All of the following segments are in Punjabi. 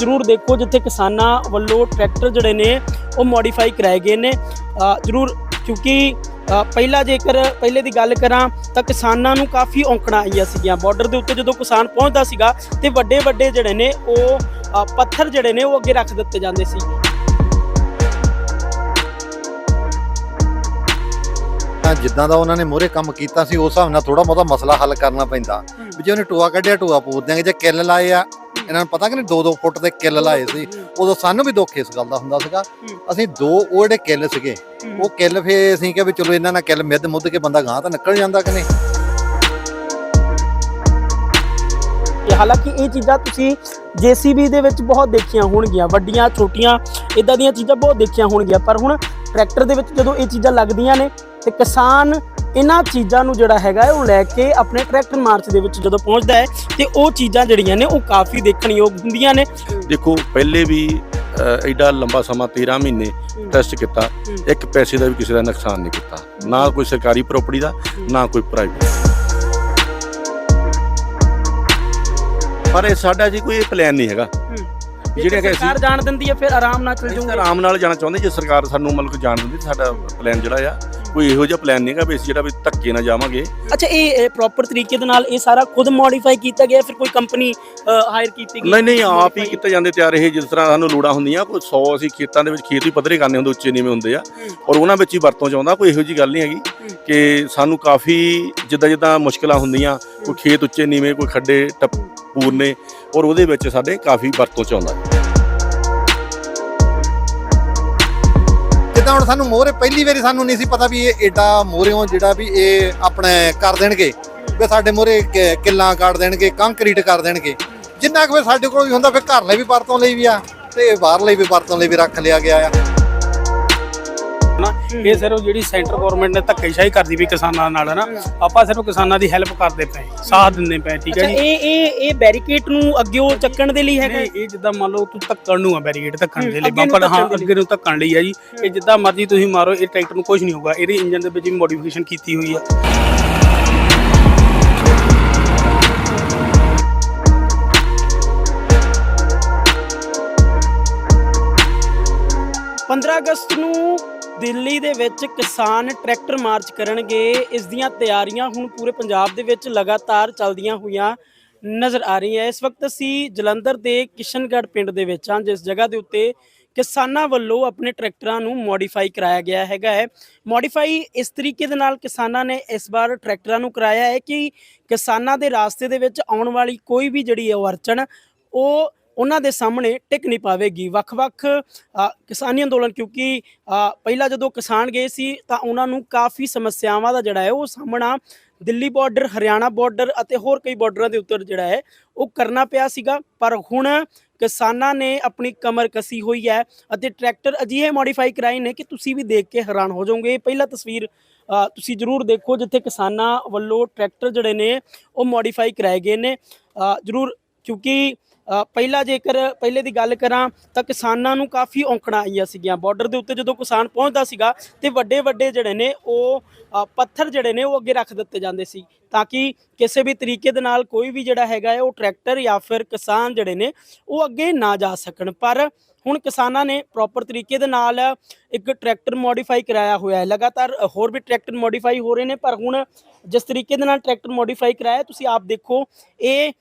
ਜਰੂਰ ਦੇਖੋ ਜਿੱਥੇ ਕਿਸਾਨਾਂ ਵੱਲੋਂ ਟਰੈਕਟਰ ਜਿਹੜੇ ਨੇ ਉਹ ਮੋਡੀਫਾਈ ਕਰਾਏ ਗਏ ਨੇ। ਜਰੂਰ ਕਿਉਂਕਿ ਪਹਿਲਾਂ ਜੇਕਰ ਪਹਿਲੇ ਦੀ ਗੱਲ ਕਰਾਂ ਤਾਂ ਕਿਸਾਨਾਂ ਨੂੰ ਕਾਫੀ ਔਂਕੜਾਂ ਆਈਆਂ ਸੀਗੀਆਂ। ਬਾਰਡਰ ਦੇ ਉੱਤੇ ਜਦੋਂ ਕਿਸਾਨ ਪਹੁੰਚਦਾ ਸੀਗਾ ਤੇ ਵੱਡੇ ਵੱਡੇ ਜਿਹੜੇ ਨੇ ਉਹ ਪੱਥਰ ਜਿਹੜੇ ਨੇ ਉਹ ਅੱਗੇ ਰੱਖ ਦਿੱਤੇ ਜਾਂਦੇ ਸੀ। ਤਾਂ ਜਿੱਦਾਂ ਦਾ ਉਹਨਾਂ ਨੇ ਮੋਹਰੇ ਕੰਮ ਕੀਤਾ ਸੀ ਉਸ ਹਿਸਾਬ ਨਾਲ ਥੋੜਾ ਬਹੁਤਾ ਮਸਲਾ ਹੱਲ ਕਰਨਾ ਪੈਂਦਾ। ਵੀ ਜੇ ਉਹਨੇ ਟੋਆ ਕੱਢਿਆ ਟੋਆ ਪੂਰ ਦਿਆਂਗੇ। ਜੇ ਕਿੱਲ ਲਾਏ ਆ ਇਹਨਾਂ ਨੂੰ ਪਤਾ ਕਿ ਨਹੀਂ 2-2 ਫੁੱਟ ਦੇ ਕਿੱਲ ਲਾਏ ਸੀ। ਉਦੋਂ ਸਾਨੂੰ ਵੀ ਦੁੱਖ ਇਸ ਗੱਲ ਦਾ ਹੁੰਦਾ ਸੀਗਾ। ਅਸੀਂ ਦੋ ਉਹ ਜਿਹੜੇ ਕਿੱਲ ਸੀਗੇ ਉਹ ਕਿੱਲ ਫੇ ਅਸੀਂ ਕਿਹਾ ਵੀ ਚਲੋ ਇਹਨਾਂ ਨਾਲ ਕਿੱਲ ਮਿੱਧ ਮੁੱਧ ਕੇ ਬੰਦਾ ਗਾਂ ਤਾਂ ਨਿਕਲ ਜਾਂਦਾ ਕਿ ਨਹੀਂ? ਤੇ ਹਾਲਾਂਕਿ ਇਹ ਚੀਜ਼ਾਂ ਤੁਸੀਂ ਜੀਸੀਬੀ ਦੇ ਵਿੱਚ ਬਹੁਤ ਦੇਖੀਆਂ ਹੋਣਗੀਆਂ ਵੱਡੀਆਂ ਛੋਟੀਆਂ ਇਦਾਂ ਦੀਆਂ ਚੀਜ਼ਾਂ ਬਹੁਤ ਦੇਖੀਆਂ ਹੋਣਗੀਆਂ। ਪਰ ਹੁਣ ਟਰੈਕਟਰ ਦੇ ਵਿੱਚ ਜਦੋਂ ਇਹ ਚੀਜ਼ਾਂ ਲੱਗਦੀਆਂ ਨੇ ਤੇ ਕਿਸਾਨ ਇਹਨਾਂ ਚੀਜ਼ਾਂ ਨੂੰ ਜਿਹੜਾ ਹੈਗਾ ਉਹ ਲੈ ਕੇ ਆਪਣੇ ਟਰੈਕਟਰ ਮਾਰਚ ਦੇ ਵਿੱਚ ਜਦੋਂ ਪਹੁੰਚਦਾ ਹੈ ਤੇ ਉਹ ਚੀਜ਼ਾਂ ਜਿਹੜੀਆਂ ਨੇ ਉਹ ਕਾਫੀ ਦੇਖਣਯੋਗ ਹੁੰਦੀਆਂ ਨੇ। ਦੇਖੋ ਪਹਿਲੇ ਵੀ ਐਡਾ ਲੰਬਾ ਸਮਾਂ 13 ਮਹੀਨੇ ਟੈਸਟ ਕੀਤਾ ਇੱਕ ਪੈਸੇ ਦਾ ਵੀ ਕਿਸੇ ਦਾ ਨੁਕਸਾਨ ਨਹੀਂ ਕੀਤਾ। ਨਾ ਕੋਈ ਸਰਕਾਰੀ ਪ੍ਰਾਪਰਟੀ ਦਾ ਨਾ ਕੋਈ ਪ੍ਰਾਈਵੇਟ ਪਰ ਇਹ ਸਾਡਾ ਜੀ ਕੋਈ ਪਲਾਨ ਨਹੀਂ ਹੈਗਾ। ਜਿਹੜੇ ਕਿ ਸਰਕਾਰ ਜਾਣ ਦਿੰਦੀ ਹੈ ਫਿਰ ਆਰਾਮ ਨਾਲ ਚੱਲ ਜਾਊਗੇ। ਆਰਾਮ ਨਾਲ ਜਾਣਾ ਚਾਹੁੰਦੇ ਜੇ ਸਰਕਾਰ ਸਾਨੂੰ ਮਤਲਬ ਜਾਣ ਦਿੰਦੀ ਸਾਡਾ ਪਲਾਨ ਜਿਹੜਾ ਆ ਕੋਈ ਇਹੋ ਜਿਹਾ ਪਲਾਨ ਨਹੀਂਗਾ ਵੀ ਅਸੀਂ ਜਿਹੜਾ ਵੀ ਧੱਕੇ ਨਾਲ ਜਾਵਾਂਗੇ। ਅੱਛਾ ਇਹ ਪ੍ਰੋਪਰ ਤਰੀਕੇ ਦੇ ਨਾਲ ਇਹ ਸਾਰਾ ਖੁਦ ਮੋਡੀਫਾਈ ਕੀਤਾ ਗਿਆ ਫਿਰ ਕੋਈ ਕੰਪਨੀ ਹਾਇਰ ਕੀਤੀ ਗਈ? ਨਹੀਂ ਨਹੀਂ ਆਪ ਹੀ ਕੀਤੇ ਜਾਂਦੇ ਤਿਆਰ ਇਹ ਜਿਸ ਤਰ੍ਹਾਂ ਸਾਨੂੰ ਲੋੜਾਂ ਹੁੰਦੀਆਂ ਕੋਈ 100 ਅਸੀਂ ਖੇਤਾਂ ਦੇ ਵਿੱਚ ਖੇਤ ਵੀ ਪੱਧਰੇ ਕਰਨੇ ਹੁੰਦੇ ਉੱਚੇ ਨੀਵੇਂ ਹੁੰਦੇ ਆ। ਔਰ ਉਹਨਾਂ ਵਿੱਚ ਹੀ ਵਰਤੋਂ ਚ ਆਉਂਦਾ ਕੋਈ ਇਹੋ ਜੀ ਗੱਲ ਨਹੀਂ ਹੈਗੀ ਕਿ ਸਾਨੂੰ ਕਾਫੀ ਜਿੱਦਾਂ ਜਿੱਦਾਂ ਮੁਸ਼ਕਲਾਂ ਹੁੰਦੀਆਂ ਕੋਈ ਖੇਤ ਉੱਚੇ ਨੀਵੇਂ ਕੋਈ ਖੱਡੇ ਟੱਪ ਪੂਰਨੇ ਔਰ ਉਹਦੇ ਵਿੱਚ ਸਾਡੇ ਕਾਫੀ ਵਰਤੋਂ ਚ ਆਉਂਦਾ। ਜਿੱਦਾਂ ਹੁਣ ਸਾਨੂੰ ਮੋਹਰੇ ਪਹਿਲੀ ਵਾਰੀ ਸਾਨੂੰ ਨਹੀਂ ਸੀ ਪਤਾ ਵੀ ਇਹ ਏਡਾ ਮੋਹਰਿਓਂ ਜਿਹੜਾ ਵੀ ਇਹ ਆਪਣੇ ਕਰ ਦੇਣਗੇ, ਵੀ ਸਾਡੇ ਮੋਹਰੇ ਕਿੱਲਾਂ ਕੱਢ ਦੇਣਗੇ, ਕੰਕਰੀਟ ਕਰ ਦੇਣਗੇ। ਜਿੰਨਾ ਕੁ ਫਿਰ ਸਾਡੇ ਕੋਲ ਵੀ ਹੁੰਦਾ, ਫਿਰ ਘਰ ਲਈ ਵੀ ਵਰਤੋਂ ਲਈ ਵੀ ਆ, ਤੇ ਬਾਹਰ ਲਈ ਵੀ ਵਰਤੋਂ ਲਈ ਵੀ ਰੱਖ ਲਿਆ ਗਿਆ ਆ। ਨਾ ਇਹ ਸਿਰਫ ਜਿਹੜੀ ਸੈਂਟਰ ਗਵਰਨਮੈਂਟ ਨੇ ਧੱਕੇਸ਼ਾਹੀ ਕਰਦੀ ਵੀ ਕਿਸਾਨਾਂ ਨਾਲ ਨਾ ਆਪਾਂ ਸਿਰਫ ਕਿਸਾਨਾਂ ਦੀ ਹੈਲਪ ਕਰਦੇ ਪਏ ਸਾਥ ਦਿੰਦੇ ਪਏ ਠੀਕ ਹੈ ਜੀ? ਇਹ ਇਹ ਇਹ ਬੈਰੀਕੇਡ ਨੂੰ ਅੱਗੇ ਉਹ ਚੱਕਣ ਦੇ ਲਈ ਹੈਗਾ? ਇਹ ਜਿੱਦਾਂ ਮੰਨ ਲਓ ਤੂੰ ਧੱਕਣ ਨੂੰ ਆ ਬੈਰੀਕੇਡ ਧੱਕਣ ਦੇ ਲਈ ਬੰਪਰ ਹਾਂ। ਅੱਗੇ ਨੂੰ ਧੱਕਣ ਲਈ ਆ ਜੀ। ਇਹ ਜਿੱਦਾਂ ਮਰਜ਼ੀ ਤੁਸੀਂ ਮਾਰੋ ਇਹ ਟਰੈਕਟਰ ਨੂੰ ਕੁਝ ਨਹੀਂ ਹੋਊਗਾ ਇਹਦੇ ਇੰਜਨ ਦੇ ਵਿੱਚ ਵੀ ਮੋਡੀਫਿਕੇਸ਼ਨ ਕੀਤੀ ਹੋਈ ਆ। ਪੰਦਰਾਂ ਅਗਸਤ ਨੂੰ ਦਿੱਲੀ ਦੇ ਵਿੱਚ ਕਿਸਾਨ ਟਰੈਕਟਰ ਮਾਰਚ ਕਰਨਗੇ। ਇਸ ਦੀਆਂ ਤਿਆਰੀਆਂ ਹੁਣ ਪੂਰੇ ਪੰਜਾਬ ਦੇ ਵਿੱਚ ਲਗਾਤਾਰ ਚੱਲਦੀਆਂ ਹੋਈਆਂ ਨਜ਼ਰ ਆ ਰਹੀਆਂ। ਇਸ ਵਕਤ ਅਸੀਂ ਜਲੰਧਰ ਦੇ ਕਿਸ਼ਨਗੜ੍ਹ ਪਿੰਡ ਦੇ ਵਿੱਚ ਹਾਂ, ਜਿਸ ਜਗ੍ਹਾ ਦੇ ਉੱਤੇ ਕਿਸਾਨਾਂ ਵੱਲੋਂ ਆਪਣੇ ਟਰੈਕਟਰਾਂ ਨੂੰ ਮੋਡੀਫਾਈ ਕਰਾਇਆ ਗਿਆ ਹੈਗਾ ਹੈ। ਮੋਡੀਫਾਈ ਇਸ ਤਰੀਕੇ ਦੇ ਨਾਲ ਕਿਸਾਨਾਂ ਨੇ ਇਸ ਵਾਰ ਟਰੈਕਟਰਾਂ ਨੂੰ ਕਰਾਇਆ ਹੈ ਕਿ ਕਿਸਾਨਾਂ ਦੇ ਰਾਸਤੇ ਦੇ ਵਿੱਚ ਆਉਣ ਵਾਲੀ ਕੋਈ ਵੀ ਜਿਹੜੀ ਹੈ ਉਹ ਅੜਚਣ, ਉਹ ਉਹਨਾਂ ਦੇ ਸਾਹਮਣੇ ਟਿਕ ਨਹੀਂ ਪਾਵੇਗੀ। ਵੱਖ-ਵੱਖ ਕਿਸਾਨੀ ਅੰਦੋਲਨ ਕਿਉਂਕਿ ਪਹਿਲਾਂ ਜਦੋਂ ਕਿਸਾਨ ਗਏ ਸੀ ਤਾਂ ਉਹਨਾਂ ਨੂੰ ਕਾਫੀ ਸਮੱਸਿਆਵਾਂ ਦਾ ਜਿਹੜਾ ਹੈ ਉਹ ਸਾਹਮਣਾ ਦਿੱਲੀ ਬਾਰਡਰ ਹਰਿਆਣਾ ਬਾਰਡਰ ਅਤੇ ਹੋਰ ਕਈ ਬਾਰਡਰਾਂ ਦੇ ਉੱਤੇ ਜਿਹੜਾ ਹੈ ਉਹ ਕਰਨਾ ਪਿਆ ਸੀਗਾ। ਪਰ ਹੁਣ ਕਿਸਾਨਾਂ ਨੇ ਆਪਣੀ ਕਮਰ ਕਸੀ ਹੋਈ ਹੈ ਅਤੇ ਟਰੈਕਟਰ ਅਜਿਹੇ ਮੋਡੀਫਾਈ ਕਰਾਏ ਨੇ ਕਿ ਤੁਸੀਂ ਵੀ ਦੇਖ ਕੇ ਹੈਰਾਨ ਹੋ ਜਾਓਗੇ। ਇਹ ਪਹਿਲਾ ਤਸਵੀਰ ਤੁਸੀਂ ਜ਼ਰੂਰ ਦੇਖੋ ਜਿੱਥੇ ਕਿਸਾਨਾਂ ਵੱਲੋਂ ਟਰੈਕਟਰ ਜਿਹੜੇ ਨੇ ਉਹ ਮੋਡੀਫਾਈ ਕਰਾਏ ਗਏ ਨੇ। ਜ਼ਰੂਰ ਕਿਉਂਕਿ ਪਹਿਲਾਂ ਜੇਕਰ ਪਹਿਲੇ ਦੀ ਗੱਲ ਕਰਾਂ ਤਾਂ ਕਿਸਾਨਾਂ ਨੂੰ ਕਾਫੀ ਔਂਕੜਾਂ ਆਈਆਂ ਸੀਗੀਆਂ। ਬਾਰਡਰ ਦੇ ਉੱਤੇ ਜਦੋਂ ਕਿਸਾਨ ਪਹੁੰਚਦਾ ਸੀਗਾ ਤੇ ਵੱਡੇ ਵੱਡੇ ਜਿਹੜੇ ਨੇ ਉਹ ਪੱਥਰ ਜਿਹੜੇ ਨੇ ਉਹ ਅੱਗੇ ਰੱਖ ਦਿੱਤੇ ਜਾਂਦੇ ਸੀ ਤਾਂ ਕਿ ਕਿਸੇ ਵੀ ਤਰੀਕੇ ਦੇ ਨਾਲ ਕੋਈ ਵੀ ਜਿਹੜਾ ਹੈਗਾ ਹੈ ਉਹ ਟਰੈਕਟਰ ਜਾਂ ਫਿਰ ਕਿਸਾਨ ਜਿਹੜੇ ਨੇ ਉਹ ਅੱਗੇ ਨਾ ਜਾ ਸਕਣ। ਪਰ ਹੁਣ ਕਿਸਾਨਾਂ ਨੇ ਪ੍ਰੋਪਰ ਤਰੀਕੇ ਦੇ ਨਾਲ ਇੱਕ ਟਰੈਕਟਰ ਮੋਡੀਫਾਈ ਕਰਾਇਆ ਹੋਇਆ ਹੈ। ਲਗਾਤਾਰ ਹੋਰ ਵੀ ਟਰੈਕਟਰ ਮੋਡੀਫਾਈ ਹੋ ਰਹੇ ਨੇ, ਪਰ ਹੁਣ ਜਿਸ ਤਰੀਕੇ ਦੇ ਨਾਲ ਟਰੈਕਟਰ ਮੋਡੀਫਾਈ ਕਰਾਇਆ, ਤੁਸੀਂ ਆਪ ਦੇਖੋ, ਇਹ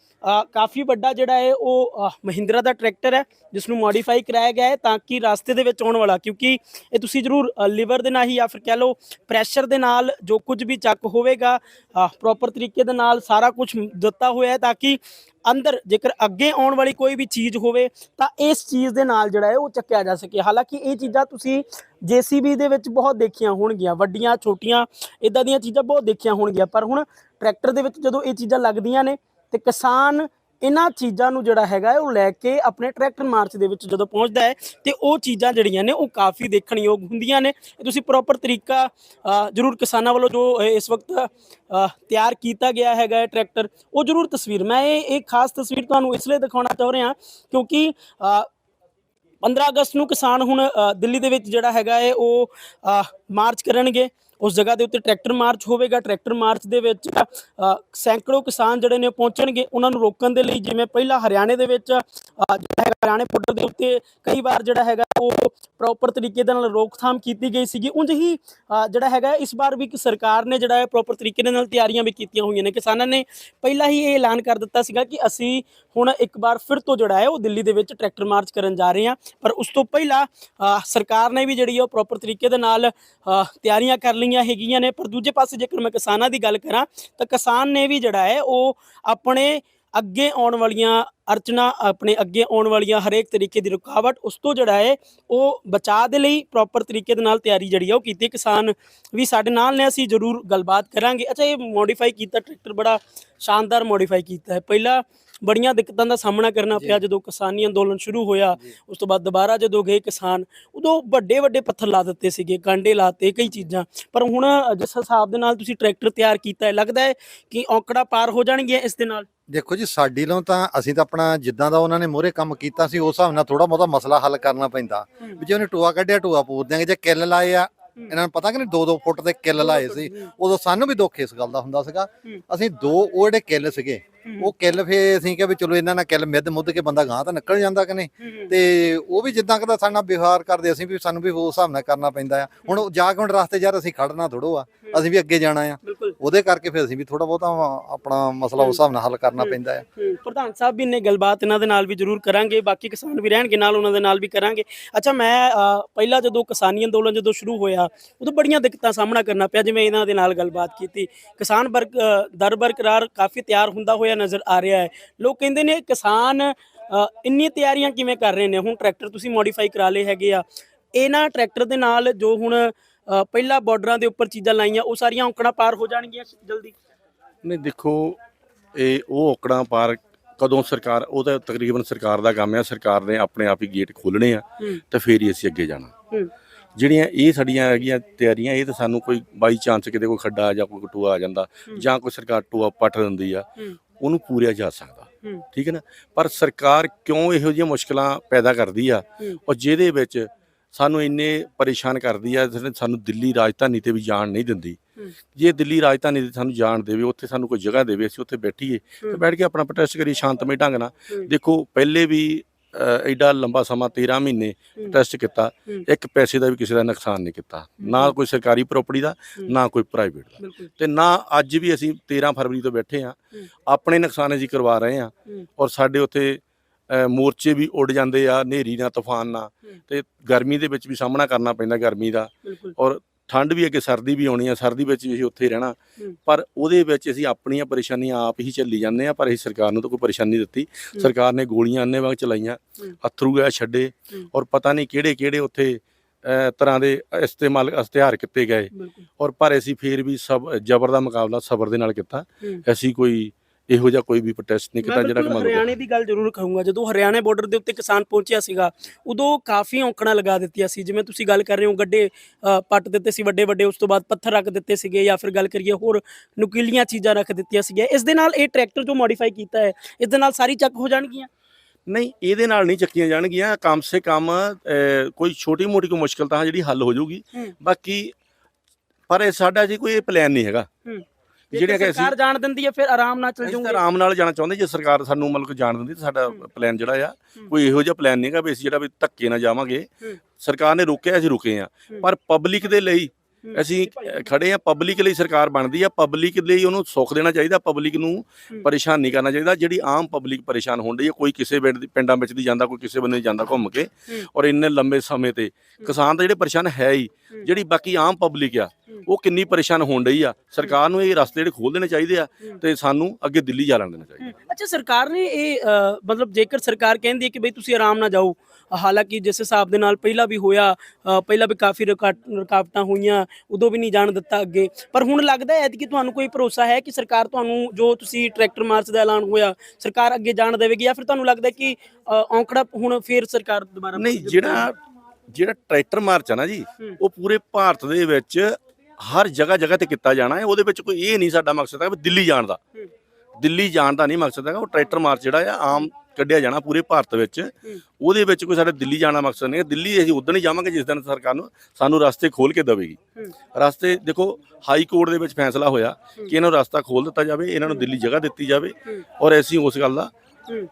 ਕਾਫੀ ਵੱਡਾ ਜਿਹੜਾ ਹੈ, ਉਹ ਮਹਿੰਦਰਾ ਦਾ ਟਰੈਕਟਰ ਹੈ ਜਿਸ ਨੂੰ ਮੋਡੀਫਾਈ ਕਰਾਇਆ ਗਿਆ ਹੈ ਤਾਂ ਕਿ ਰਸਤੇ ਦੇ ਵਿੱਚ ਆਉਣ ਵਾਲਾ, ਕਿਉਂਕਿ ਇਹ ਤੁਸੀਂ ਜ਼ਰੂਰ ਲਿਵਰ ਦੇ ਨਾਲ ਹੀ ਜਾਂ ਫਿਰ ਕਹਿ ਲਓ ਪ੍ਰੈਸ਼ਰ ਦੇ ਨਾਲ ਜੋ ਕੁਝ ਵੀ ਚੱਕ ਹੋਵੇਗਾ ਪ੍ਰੋਪਰ ਤਰੀਕੇ ਦੇ ਨਾਲ ਸਾਰਾ ਕੁਝ ਦਿੱਤਾ ਹੋਇਆ ਹੈ ਤਾਂ ਕਿ ਅੰਦਰ ਜੇਕਰ ਅੱਗੇ ਆਉਣ ਵਾਲੀ ਕੋਈ ਵੀ ਚੀਜ਼ ਹੋਵੇ ਤਾਂ ਇਸ ਚੀਜ਼ ਦੇ ਨਾਲ ਜਿਹੜਾ ਹੈ ਉਹ ਚੱਕਿਆ ਜਾ ਸਕੇ। ਹਾਲਾਂਕਿ ਇਹ ਚੀਜ਼ਾਂ ਤੁਸੀਂ ਜੀਸੀਬੀ ਦੇ ਵਿੱਚ ਬਹੁਤ ਦੇਖੀਆਂ ਹੋਣਗੀਆਂ, ਵੱਡੀਆਂ, ਛੋਟੀਆਂ ਇਦਾਂ ਦੀਆਂ ਚੀਜ਼ਾਂ ਬਹੁਤ ਦੇਖੀਆਂ ਹੋਣਗੀਆਂ। ਪਰ ਹੁਣ ਟਰੈਕਟਰ ਦੇ ਵਿੱਚ ਜਦੋਂ ਇਹ ਚੀਜ਼ਾਂ ਲੱਗਦੀਆਂ ਨੇ ਤੇ ਕਿਸਾਨ ਇਹਨਾਂ ਚੀਜ਼ਾਂ ਨੂੰ ਜਿਹੜਾ ਹੈਗਾ ਉਹ ਲੈ ਕੇ ਆਪਣੇ ਟਰੈਕਟਰ ਮਾਰਚ ਦੇ ਵਿੱਚ ਜਦੋਂ ਪਹੁੰਚਦਾ ਹੈ ਤੇ ਉਹ ਚੀਜ਼ਾਂ ਜਿਹੜੀਆਂ ਨੇ ਉਹ ਕਾਫੀ ਦੇਖਣਯੋਗ ਹੁੰਦੀਆਂ ਨੇ। ਇਹ ਤੁਸੀਂ ਪ੍ਰੋਪਰ ਤਰੀਕਾ ਜ਼ਰੂਰ ਕਿਸਾਨਾਂ ਵੱਲੋਂ ਜੋ ਇਸ ਵਕਤ ਤਿਆਰ ਕੀਤਾ ਗਿਆ ਹੈਗਾ ਹੈ ਟਰੈਕਟਰ, ਉਹ ਜ਼ਰੂਰ ਤਸਵੀਰ। ਮੈਂ ਇਹ ਇੱਕ ਖਾਸ ਤਸਵੀਰ ਤੁਹਾਨੂੰ ਇਸ ਲਈ ਦਿਖਾਉਣਾ ਚਾਹ ਰਿਹਾ ਕਿਉਂਕਿ 15 ਅਗਸਤ ਨੂੰ ਕਿਸਾਨ ਹੁਣ ਅ, ਦਿੱਲੀ ਦੇ ਵਿੱਚ ਜਿਹੜਾ ਹੈਗਾ ਹੈ ਉਹ ਅ, ਮਾਰਚ ਕਰਨਗੇ। ਉਸ ਜਗ੍ਹਾ ਦੇ ਉੱਤੇ ਟਰੈਕਟਰ ਮਾਰਚ ਹੋਵੇਗਾ, ਟਰੈਕਟਰ ਮਾਰਚ ਦੇ ਵਿੱਚ ਸੈਂਕੜੋ ਕਿਸਾਨ ਜਿਹੜੇ ਨੇ ਪਹੁੰਚਣਗੇ। ਉਹਨਾਂ ਨੂੰ ਰੋਕਣ ਦੇ ਲਈ ਜਿਵੇਂ ਪਹਿਲਾਂ ਹਰਿਆਣੇ ਦੇ ਵਿੱਚ ਜਿਹੜਾ ਹੈਗਾ ਹਰਿਆਣੇ ਬਾਰਡਰ ਦੇ ਉੱਤੇ ਕਈ ਵਾਰ ਜਿਹੜਾ ਹੈਗਾ ਉਹ ਪ੍ਰੋਪਰ ਤਰੀਕੇ ਦੇ ਨਾਲ ਰੋਕਥਾਮ ਕੀਤੀ ਗਈ ਸੀਗੀ। ਉਂਝ ਹੀ ਜਿਹੜਾ ਹੈਗਾ ਇਸ ਵਾਰ ਵੀ ਸਰਕਾਰ ਨੇ ਜਿਹੜਾ ਹੈ ਪ੍ਰੋਪਰ ਤਰੀਕੇ ਦੇ ਨਾਲ ਤਿਆਰੀਆਂ ਵੀ ਕੀਤੀਆਂ ਹੋਈਆਂ ਨੇ। ਕਿਸਾਨਾਂ ਨੇ ਪਹਿਲਾਂ ਹੀ ਇਹ ਐਲਾਨ ਕਰ ਦਿੱਤਾ ਸੀਗਾ ਕਿ ਅਸੀਂ ਹੁਣ ਇੱਕ ਵਾਰ ਫਿਰ ਤੋਂ ਜਿਹੜਾ ਹੈ ਉਹ ਦਿੱਲੀ ਦੇ ਵਿੱਚ ਟਰੈਕਟਰ ਮਾਰਚ ਕਰਨ ਜਾ ਰਹੇ ਹਾਂ। ਪਰ ਉਸ ਤੋਂ ਪਹਿਲਾਂ ਸਰਕਾਰ ਨੇ ਵੀ ਜਿਹੜੀ ਹੈ ਉਹ ਪ੍ਰੋਪਰ ਤਰੀਕੇ ਦੇ ਨਾਲ ਤਿਆਰੀਆਂ ਕਰ ਲਈ ਲਈਆਂ ਹੈਗੀਆਂ ਨੇ, ਪਰ ਦੂਜੇ ਪਾਸੇ ਜੇਕਰ ਮੈਂ ਕਿਸਾਨਾਂ ਦੀ ਗੱਲ ਕਰਾਂ, ਤਾਂ ਕਿਸਾਨ ਨੇ ਵੀ ਜਿਹੜਾ ਹੈ, ਉਹ ਆਪਣੇ ਅੱਗੇ ਆਉਣ ਵਾਲੀਆਂ ਅਰਚਨਾ, ਆਪਣੇ ਅੱਗੇ ਆਉਣ ਵਾਲੀਆਂ ਹਰੇਕ ਤਰੀਕੇ ਦੀ ਰੁਕਾਵਟ, ਉਸ ਤੋਂ ਜਿਹੜਾ ਹੈ, ਉਹ ਬਚਾਅ ਦੇ ਲਈ ਪ੍ਰੋਪਰ ਤਰੀਕੇ ਦੇ ਨਾਲ ਤਿਆਰੀ ਜਿਹੜੀ ਹੈ ਉਹ ਕੀਤੀ। ਕਿਸਾਨ ਵੀ ਸਾਡੇ ਨਾਲ ਨੇ, ਅਸੀਂ ਜ਼ਰੂਰ ਗੱਲਬਾਤ ਕਰਾਂਗੇ। ਅੱਛਾ, ਇਹ ਮੋਡੀਫਾਈ ਕੀਤਾ ਟਰੈਕਟਰ ਬੜਾ ਸ਼ਾਨਦਾਰ ਮੋਡੀਫਾਈ ਕੀਤਾ ਹੈ। ਪਹਿਲਾਂ ਬੜੀਆਂ ਦਿੱਕਤਾਂ ਦਾ ਸਾਹਮਣਾ ਕਰਨਾ ਪਿਆ ਜਦੋਂ ਕਿਸਾਨੀ ਅੰਦੋਲਨ ਸ਼ੁਰੂ ਹੋਇਆ ਉਸ ਤੋਂ ਬਾਅਦ ਦੁਬਾਰਾ ਜਦੋਂ ਗਏ ਕਿਸਾਨ ਉਦੋਂ ਵੱਡੇ ਵੱਡੇ ਪੱਥਰ ਲਾ ਦਿੱਤੇ ਸੀਗੇ ਕਾਂਡੇ ਲਾਤੇ ਕਈ ਚੀਜ਼ਾਂ। ਪਰ ਹੁਣ ਜਿਸ ਹਿਸਾਬ ਦੇ ਨਾਲ ਤੁਸੀਂ ਟਰੈਕਟਰ ਤਿਆਰ ਕੀਤਾ ਹੈ ਲੱਗਦਾ ਹੈ ਕਿ ਔਕੜਾ ਪਾਰ ਹੋ ਜਾਣਗੀਆਂ ਇਸ ਦੇ ਨਾਲ? ਦੇਖੋ ਜੀ ਸਾਡੀ ਲੋਂ ਤਾਂ ਅਸੀਂ ਤਾਂ ਆਪਣਾ ਜਿੱਦਾਂ ਦਾ ਉਹਨਾਂ ਨੇ ਮੋਹਰੇ ਕੰਮ ਕੀਤਾ ਸੀ ਉਸ ਹਿਸਾਬ ਨਾਲ ਥੋੜਾ ਬਹੁਤਾ ਮਸਲਾ ਹੱਲ ਕਰਨਾ ਪੈਂਦਾ। ਵੀ ਜੇ ਉਹਨੇ ਟੂਆ ਕੱਢਿਆ ਟੂਆ ਪੂਰ ਦਿਆਂਗੇ ਜੇ ਕਿੱਲ ਲਾਏ ਆ ਇਹਨਾਂ ਨੂੰ ਪਤਾ ਕਿ ਨਹੀਂ 2-2 ਫੁੱਟ ਦੇ ਕਿੱਲ ਲਾਏ ਸੀ ਉਦੋਂ ਸਾਨੂੰ ਵੀ ਦੁੱਖ ਇਸ ਗੱਲ ਦਾ ਹੁੰਦਾ ਸੀਗਾ। ਅਸੀਂ ਦੋ ਉਹ ਜਿਹੜੇ ਕਿੱਲ ਸੀਗੇ ਉਹ ਕਿੱਲ ਫੇ ਅਸੀਂ ਕਿਹਾ ਵੀ ਚਲੋ ਇਹਨਾਂ ਨਾਲ ਕਿੱਲ ਮਿੱਧ ਮੁੱਧ ਕੇ ਬੰਦਾ ਗਾਂ ਤਾਂ ਨਿਕਲ ਜਾਂਦਾ ਕਿ ਨਹੀਂ? ਤੇ ਉਹ ਵੀ ਜਿੱਦਾਂ ਕਦਾ ਸਾਡਾ ਵਿਵਹਾਰ ਕਰਦੇ ਅਸੀਂ ਵੀ ਸਾਨੂੰ ਵੀ ਉਸ ਹਿਸਾਬ ਨਾਲ ਕਰਨਾ ਪੈਂਦਾ ਆ। ਹੁਣ ਜਾ ਕੇ ਹੁਣ ਰਸਤੇ ਯਾਰ ਅਸੀਂ ਖੜਨਾ ਥੋੜੋ ਆ ਅਸੀਂ ਵੀ ਅੱਗੇ ਜਾਣਾ ਆ। ਉਹਦੇ ਕਰਕੇ ਫਿਰ ਅਸੀਂ ਵੀ ਥੋੜਾ ਬਹੁਤਾ ਆਪਣਾ ਮਸਲਾ ਉਸ ਹਿਸਾਬ ਨਾਲ ਹੱਲ ਕਰਨਾ ਪੈਂਦਾ ਆ। ਪ੍ਰਧਾਨ ਸਾਹਿਬ ਵੀ ਨੇ ਗੱਲਬਾਤ ਇਹਨਾਂ ਦੇ ਨਾਲ ਵੀ ਜ਼ਰੂਰ ਕਰਾਂਗੇ ਬਾਕੀ ਕਿਸਾਨ ਵੀ ਰਹਿਣਗੇ ਨਾਲ ਉਹਨਾਂ ਦੇ ਨਾਲ ਵੀ ਕਰਾਂਗੇ। ਅੱਛਾ ਮੈਂ ਪਹਿਲਾਂ ਜਦੋਂ ਕਿਸਾਨੀ ਅੰਦੋਲਨ ਜਦੋਂ ਸ਼ੁਰੂ ਹੋਇਆ ਉਦੋਂ ਬੜੀਆਂ ਦਿੱਕਤਾਂ ਸਾਹਮਣਾ ਕਰਨਾ ਪਿਆ ਜਿਵੇਂ ਇਹਨਾਂ ਦੇ ਨਾਲ ਗੱਲਬਾਤ ਕੀਤੀ। ਕਿਸਾਨ ਵਰਗ ਦਰ ਬਰਕਰਾਰ ਕਾਫੀ ਤਿਆਰ ਹੁੰਦਾ ਹੋਇਆ ਨਜ਼ਰ ਆ ਰਿਹਾ ਹੈ। ਲੋਕ ਕਹਿੰਦੇ ਨੇ ਕਿਸਾਨ ਇੰਨੀ ਤਿਆਰੀਆਂ ਕਿਵੇਂ ਕਰ ਰਹੇ ਨੇ? ਹੁਣ ਟਰੈਕਟਰ ਤੁਸੀਂ ਮੋਡੀਫਾਈ ਕਰਾ ਲਏ ਹੈਗੇ ਆ। ਇਹਨਾਂ ਟਰੈਕਟਰ ਦੇ ਨਾਲ ਜੋ ਹੁਣ ਪਹਿਲਾਂ ਬਾਰਡਰਾਂ ਦੇ ਉੱਪਰ ਚੀਜ਼ਾਂ ਲਾਈਆਂ ਉਹ ਸਾਰੀਆਂ ਔਕੜਾਂ ਪਾਰ ਹੋ ਜਾਣਗੀਆਂ ਜਲਦੀ? ਨਹੀਂ ਦੇਖੋ ਇਹ ਉਹ ਔਕੜਾਂ ਪਾਰ ਕਦੋਂ ਸਰਕਾਰ ਉਹ ਤਾਂ ਤਕਰੀਬਨ ਸਰਕਾਰ ਦਾ ਕੰਮ ਹੈ ਸਰਕਾਰ ਨੇ ਆਪਣੇ ਆਪ ਹੀ ਗੇਟ ਖੋਲਣੇ ਆ ਤੇ ਫੇਰ ਹੀ ਅਸੀਂ ਅੱਗੇ ਜਾਣਾ। ਜਿਹੜੀਆਂ ਇਹ ਸਾਡੀਆਂ ਹੈਗੀਆਂ ਤਿਆਰੀਆਂ ਇਹ ਤਾਂ ਸਾਨੂੰ ਕੋਈ ਬਾਈ ਚਾਂਸ ਕਿਤੇ ਕੋਈ ਖੱਡਾ ਜਾਂ ਕੋਈ ਟੂਆ ਆ ਜਾਂਦਾ ਜਾਂ ਕੋਈ ਸਰਕਾਰ ਟੂਆ ਪੱਟ ਦਿੰਦੀ ਆ। ਉਹਨੂੰ ਪੂਰਿਆ ਜਾ ਸਕਦਾ। ਠੀਕ ਹੈ ਨਾ? ਪਰ ਸਰਕਾਰ ਕਿਉਂ ਇਹੋ ਜਿਹੀਆਂ ਮੁਸ਼ਕਲਾਂ ਪੈਦਾ ਕਰਦੀ ਆ। ਔਰ ਜਿਹਦੇ ਵਿੱਚ ਸਾਨੂੰ ਇੰਨੇ ਪਰੇਸ਼ਾਨ ਕਰਦੀ ਆ ਸਾਨੂੰ ਦਿੱਲੀ ਰਾਜਧਾਨੀ ਤੇ ਵੀ ਜਾਣ ਨਹੀਂ ਦਿੰਦੀ। ਜੇ ਦਿੱਲੀ ਰਾਜਧਾਨੀ ਤੇ ਸਾਨੂੰ ਜਾਣ ਦੇਵੇ ਉੱਥੇ ਸਾਨੂੰ ਕੋਈ ਜਗ੍ਹਾ ਦੇਵੇ ਅਸੀਂ ਉੱਥੇ ਬੈਠੀਏ ਤੇ ਬੈਠ ਕੇ ਆਪਣਾ ਪ੍ਰੋਟੈਸਟ ਕਰੀਏ ਸ਼ਾਂਤਮਈ ਢੰਗ ਨਾਲ। ਦੇਖੋ ਪਹਿਲੇ ਵੀ ਐਡਾ ਲੰਬਾ ਸਮਾਂ 13 ਮਹੀਨੇ ਪ੍ਰੋਟੈਸਟ ਕੀਤਾ। ਇੱਕ ਪੈਸੇ ਦਾ ਵੀ ਕਿਸੇ ਦਾ ਨੁਕਸਾਨ ਨਹੀਂ ਕੀਤਾ। ਨਾ ਕੋਈ ਸਰਕਾਰੀ ਪ੍ਰਾਪਰਟੀ ਦਾ ਨਾ ਕੋਈ ਪ੍ਰਾਈਵੇਟ ਦਾ। ਤੇ ਨਾ ਅੱਜ ਵੀ ਅਸੀਂ 13 ਫਰਵਰੀ ਤੋਂ ਬੈਠੇ ਆ। ਆਪਣੇ ਨੁਕਸਾਨ ਅਸੀਂ ਕਰਵਾ ਰਹੇ ਆ। ਔਰ ਸਾਡੇ ਉੱਥੇ ਮੋਰਚੇ ਵੀ ਉੱਡ ਜਾਂਦੇ ਆ ਹਨੇਰੀ ਨਾਲ ਤੂਫਾਨ ਨਾਲ। ਤੇ ਗਰਮੀ ਦੇ ਵਿੱਚ ਵੀ ਸਾਹਮਣਾ ਕਰਨਾ ਪੈਂਦਾ ਗਰਮੀ ਦਾ। ਔਰ ਠੰਡ ਵੀ ਅੱਗੇ ਸਰਦੀ ਵੀ ਆਉਣੀ ਆ ਸਰਦੀ ਵਿੱਚ ਵੀ ਅਸੀਂ ਉੱਥੇ ਹੀ ਰਹਿਣਾ। ਪਰ ਉਹਦੇ ਵਿੱਚ ਅਸੀਂ ਆਪਣੀਆਂ ਪਰੇਸ਼ਾਨੀਆਂ ਆਪ ਹੀ ਝੱਲੀ ਜਾਂਦੇ ਆ ਪਰ ਅਸੀਂ ਸਰਕਾਰ ਨੂੰ ਤਾਂ ਕੋਈ ਪਰੇਸ਼ਾਨੀ ਦਿੱਤੀ ਸਰਕਾਰ ਨੇ ਗੋਲੀਆਂ ਅੰਨੇ ਵਾਂਗ ਚਲਾਈਆਂ। ਅਥਰੂ ਗੈਸ ਛੱਡੇ। ਔਰ ਪਤਾ ਨਹੀਂ ਕਿਹੜੇ ਕਿਹੜੇ ਉੱਥੇ ਤਰ੍ਹਾਂ ਦੇ ਇਸਤੇਮਾਲ ਇਸ਼ਤਿਹਾਰ ਕੀਤੇ ਗਏ ਔਰ ਪਰ ਅਸੀਂ ਫੇਰ ਵੀ ਸਭ ਜ਼ਬਰ ਦਾ ਮੁਕਾਬਲਾ ਸਬਰ ਦੇ ਨਾਲ ਕੀਤਾ। ਅਸੀਂ ਕੋਈ ਇਹੋ ਜਿਹਾ ਕੋਈ ਵੀ ਪ੍ਰੋਟੈਸਟ ਨਹੀਂ ਕੀਤਾ ਜਿਹੜਾ ਕਿ ਲਓ ਹਰਿਆਣੇ ਦੀ ਗੱਲ ਜ਼ਰੂਰ ਕਹੂੰਗਾ। ਜਦੋਂ ਹਰਿਆਣੇ ਬਾਰਡਰ ਦੇ ਉੱਤੇ ਕਿਸਾਨ ਪਹੁੰਚਿਆ ਸੀਗਾ ਉਦੋਂ ਕਾਫੀ ਔਂਕੜਾਂ ਲਗਾ ਦਿੱਤੀਆਂ ਸੀ। ਜਿਵੇਂ ਤੁਸੀਂ ਗੱਲ ਕਰ ਰਹੇ ਹੋ ਗੱਡੇ ਪੱਟ ਦਿੱਤੇ ਸੀ ਵੱਡੇ ਵੱਡੇ ਉਸ ਤੋਂ ਬਾਅਦ ਪੱਥਰ ਰੱਖ ਦਿੱਤੇ ਸੀਗੇ ਜਾਂ ਫਿਰ ਗੱਲ ਕਰੀਏ ਹੋਰ ਨੁਕੀਲੀਆਂ ਚੀਜ਼ਾਂ ਰੱਖ ਦਿੱਤੀਆਂ ਸੀਗੀਆਂ। ਇਸ ਦੇ ਨਾਲ ਇਹ ਟਰੈਕਟਰ ਜੋ ਮੋਡੀਫਾਈ ਕੀਤਾ ਹੈ ਇਸ ਦੇ ਨਾਲ ਸਾਰੀ ਚੱਕ ਹੋ ਜਾਣਗੀਆਂ? ਨਹੀਂ ਇਹਦੇ ਨਾਲ ਨਹੀਂ ਚੱਕੀਆਂ ਜਾਣਗੀਆਂ। ਕਮ ਸੇ ਕਮ ਕੋਈ ਛੋਟੀ ਮੋਟੀ ਕੋਈ ਮੁਸ਼ਕਲ ਤਾਂ ਜਿਹੜੀ ਹੱਲ ਹੋ ਜਾਊਗੀ। ਬਾਕੀ ਪਰ ਇਹ ਸਾਡਾ ਜੀ ਕੋਈ ਪਲਾਨ ਨਹੀਂ ਹੈਗਾ। ਹੂੰ ਜਿਹੜੀਆਂ ਕਿ ਸਰਕਾਰ ਜਾਣ ਦਿੰਦੀ ਹੈ ਫਿਰ ਆਰਾਮ ਨਾਲ ਚੱਲ ਅਸੀਂ ਤਾਂ ਆਰਾਮ ਨਾਲ ਜਾਣਾ ਚਾਹੁੰਦੇ ਜੇ ਸਰਕਾਰ ਸਾਨੂੰ ਮਤਲਬ ਕਿ ਜਾਣ ਦਿੰਦੀ ਤਾਂ ਸਾਡਾ ਪਲਾਨ ਜਿਹੜਾ ਆ। ਕੋਈ ਇਹੋ ਜਿਹਾ ਪਲਾਨ ਨਹੀਂਗਾ ਵੀ ਅਸੀਂ ਜਿਹੜਾ ਵੀ ਧੱਕੇ ਨਾਲ ਜਾਵਾਂਗੇ ਹੂੰ। ਸਰਕਾਰ ਨੇ ਰੋਕਿਆ ਅਸੀਂ ਰੁਕੇ ਆ ਹੂੰ। ਪਰ ਪਬਲਿਕ ਦੇ ਲਈ ਹੂੰ। ਅਸੀਂ ਅ, ਖੜੇ ਆ ਪਬਲਿਕ ਲਈ ਸਰਕਾਰ ਬਣਦੀ ਆ ਪਬਲਿਕ ਲਈ ਉਹਨੂੰ ਸੁੱਖ ਦੇਣਾ ਚਾਹੀਦਾ ਪਬਲਿਕ ਨੂੰ ਹੂੰ। ਪਰੇਸ਼ਾਨ ਨਹੀਂ ਕਰਨਾ ਚਾਹੀਦਾ ਜਿਹੜੀ ਆਮ ਪਬਲਿਕ ਪਰੇਸ਼ਾਨ ਹੋਣ ਡਈ ਹੈ ਕੋਈ ਕਿਸੇ ਪਿੰਡ ਦੀ ਪਿੰਡਾਂ ਵਿੱਚ ਦੀ ਜਾਂਦਾ ਕੋਈ ਕਿਸੇ ਬੰਦੇ ਜਾਂਦਾ ਘੁੰਮ ਕੇ ਹੂੰ। ਔਰ ਇੰਨੇ ਲੰਬੇ ਸਮੇਂ ਤੇ ਕਿਸਾਨ ਤਾਂ ਜਿਹੜੇ ਪਰੇਸ਼ਾਨ ਹੈ ਹੀ ਹੂੰ। ਜਿਹੜੀ ਬਾਕੀ ਆਮ ਪਬਲਿਕ ਆ। ਉਹ ਕਿੰਨੀ ਪਰੇਸ਼ਾਨ ਹੋਣ ਡਈ ਆ। ਸਰਕਾਰ ਨੂੰ ਇਹ ਰਸਤੇ ਜਿਹੜੇ ਖੋਲ ਦੇਣੇ ਚਾਹੀਦੇ ਆ। ਤੇ ਸਾਨੂੰ ਅੱਗੇ ਦਿੱਲੀ ਜਾ ਲੈਣ ਦੇਣਾ ਚਾਹੀਦਾ ਅੱਛਾ ਸਰਕਾਰ ਨੇ ਇਹ ਮਤਲਬ ਜੇਕਰ ਸਰਕਾਰ ਕਹਿੰਦੀ ਹੈ ਕਿ ਬਈ ਤੁਸੀਂ ਆਰਾਮ ਨਾਲ ਜਾਓ ਹਾਲਾਂਕਿ ਜਿਸ ਹਿਸਾਬ ਦੇ ਨਾਲ ਪਹਿਲਾਂ ਵੀ ਹੋਇਆ ਪਹਿਲਾਂ ਵੀ ਕਾਫੀ ਰੁਕਾ- ਰੁਕਾਵਟਾਂ ਹੋਈਆਂ ਉਦੋਂ ਵੀ ਨਹੀਂ ਜਾਣ ਦਿੱਤਾ ਅੱਗੇ। ਪਰ ਹੁਣ ਲੱਗਦਾ ਹੈ ਕਿ ਤੁਹਾਨੂੰ ਕੋਈ ਭਰੋਸਾ ਹੈ ਕਿ ਸਰਕਾਰ ਤੁਹਾਨੂੰ ਜੋ ਤੁਸੀਂ ਟਰੈਕਟਰ ਮਾਰਚ ਦਾ ਐਲਾਨ ਹੋਇਆ ਸਰਕਾਰ ਅੱਗੇ ਜਾਣ ਦੇਵੇਗੀ ਜਾਂ ਫਿਰ ਤੁਹਾਨੂੰ ਲੱਗਦਾ ਕਿ ਔਂਕੜਾ ਹੁਣ ਫੇਰ ਸਰਕਾਰ ਦੁਬਾਰਾ ਨਹੀਂ ਜਿਹੜਾ ਜਿਹੜਾ ਟਰੈਕਟਰ ਮਾਰਚ ਆ ਨਾ ਜੀ। ਉਹ ਪੂਰੇ ਭਾਰਤ ਦੇ ਵਿੱਚ ਹਰ ਜਗ੍ਹਾ ਜਗ੍ਹਾ ਤੇ ਕੀਤਾ ਜਾਣਾ ਹੈ ਉਹਦੇ ਵਿੱਚ ਕੋਈ ਇਹ ਨਹੀਂ ਸਾਡਾ ਮਕਸਦ ਹੈ ਵੀ ਦਿੱਲੀ ਜਾਣ ਦਾ। ਦਿੱਲੀ ਜਾਣ ਦਾ ਨਹੀਂ ਮਕਸਦ ਹੈਗਾ ਉਹ ਟਰੈਕਟਰ ਮਾਰਚ ਜਿਹੜਾ ਆ ਆਮ ਕੱਢਿਆ ਜਾਣਾ ਪੂਰੇ ਭਾਰਤ ਵਿੱਚ। ਉਹਦੇ ਵਿੱਚ ਕੋਈ ਸਾਡੇ ਦਿੱਲੀ ਜਾਣਾ ਮਕਸਦ ਨਹੀਂ ਹੈ। ਦਿੱਲੀ ਅਸੀਂ ਉਦੋਂ ਹੀ ਜਾਵਾਂਗੇ ਜਿਸ ਦਿਨ ਸਰਕਾਰ ਨੂੰ ਸਾਨੂੰ ਰਸਤੇ ਖੋਲ ਕੇ ਦੇਵੇਗੀ। ਰਸਤੇ ਦੇਖੋ ਹਾਈ ਕੋਰਟ ਦੇ ਵਿੱਚ ਫੈਸਲਾ ਹੋਇਆ ਕਿ ਇਹਨਾਂ ਨੂੰ ਰਸਤਾ ਖੋਲ ਦਿੱਤਾ ਜਾਵੇ ਇਹਨਾਂ ਨੂੰ ਦਿੱਲੀ ਜਗ੍ਹਾ ਦਿੱਤੀ ਜਾਵੇ ਔਰ ਅਸੀਂ ਉਸ ਗੱਲ ਦਾ